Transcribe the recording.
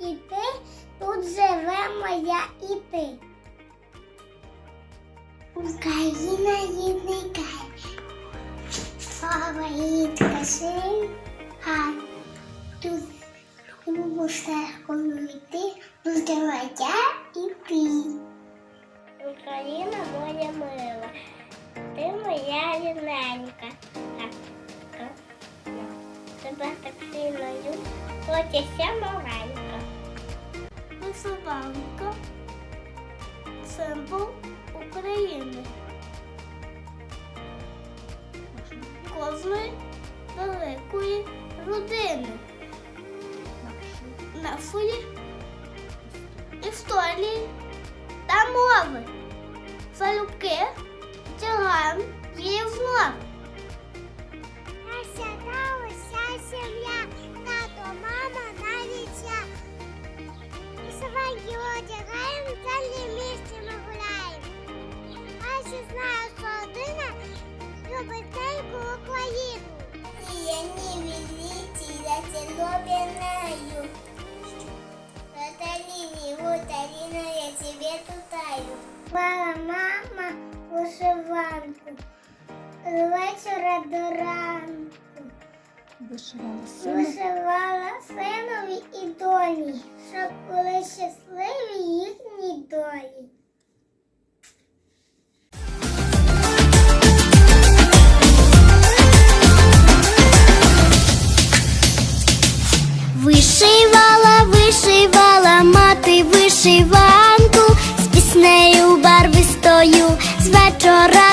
і ти, тут живемо я і ти. Україна рідний край. Слава скажи, а тут у стежкою йти, тут я і ти. Україна моя мила, ти моя рідненька. Тебе так сильно люблю, хочеться маленька. Вишиванка – символ України. Кожної великої родини. Нашої історії та мови. Далі місці ми гуляємо. А ще знаю, що родина любить неньку Україну. Я не велиці, я це любинаю. Каталіні, Гуталіна, я тебе тутаю. Мала мама вишиванку. З вечора до ранку. Вишивала сина. Вишивала синові і доні, щоб були щасливі їхні історії. Вишивала, вишивала мати вишиванку з піснею барвистою з вечора.